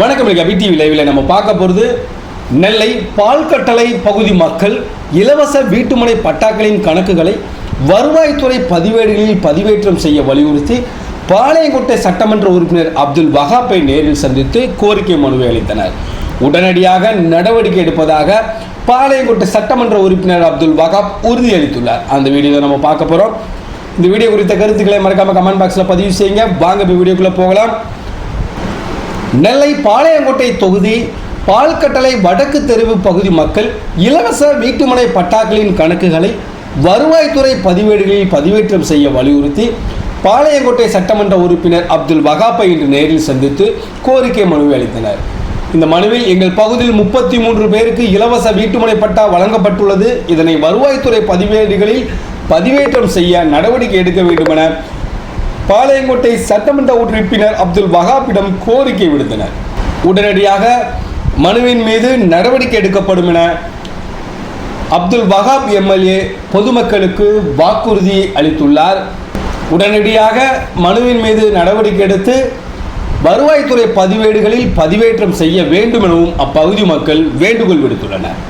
வணக்கம் அபி டிவி லைவில் நம்ம பார்க்க போகிறது நெல்லை பால்கட்டளை பகுதி மக்கள் இலவச வீட்டுமனை பட்டாக்களின் கணக்குகளை வருவாய்த்துறை பதிவேடுகளில் பதிவேற்றம் செய்ய வலியுறுத்தி பாளையங்கோட்டை சட்டமன்ற உறுப்பினர் அப்துல் வஹாப்பை நேரில் சந்தித்து கோரிக்கை மனுவை அளித்தனர். உடனடியாக நடவடிக்கை எடுப்பதாக பாளையங்கோட்டை சட்டமன்ற உறுப்பினர் அப்துல் வகாப் உறுதியளித்துள்ளார். அந்த வீடியோவை நம்ம பார்க்க போகிறோம் இந்த வீடியோ குறித்த கருத்துக்களை மறக்காம கமெண்ட் பாக்ஸில் பதிவு செய்யுங்க. வாங்க இப்போ வீடியோக்குள்ளே போகலாம். நெல்லை பாளையங்கோட்டை தொகுதி பால்கட்டளை வடக்கு தெருவு பகுதி மக்கள் இலவச வீட்டுமனை பட்டாக்களின் கணக்குகளை வருவாய்த்துறை பதிவேடுகளில் பதிவேற்றம் செய்ய வலியுறுத்தி பாளையங்கோட்டை சட்டமன்ற உறுப்பினர் அப்துல் வகாப்பை இன்று நேரில் சந்தித்து கோரிக்கை மனுவை அளித்தனர். இந்த மனுவில் எங்கள் பகுதியில் முப்பத்தி மூன்று பேருக்கு இலவச வீட்டுமனை பட்டா வழங்கப்பட்டுள்ளது. இதனை வருவாய்த்துறை பதிவேடுகளில் பதிவேற்றம் செய்ய நடவடிக்கை எடுக்க வேண்டுமென பாளையங்கோட்டை சட்டமன்ற உறுப்பினர் அப்துல் வஹாப்பிடம் கோரிக்கை விடுத்தனர். உடனடியாக மனுவின் மீது நடவடிக்கை எடுக்கப்படும் என அப்துல் வஹாப் எம்எல்ஏ பொதுமக்களுக்கு வாக்குறுதி அளித்துள்ளார். உடனடியாக மனுவின் மீது நடவடிக்கை எடுத்து வருவாய்த்துறை பதிவேடுகளில் பதிவேற்றம் செய்ய வேண்டும் எனவும் அப்பகுதி மக்கள் வேண்டுகோள் விடுத்துள்ளனர்.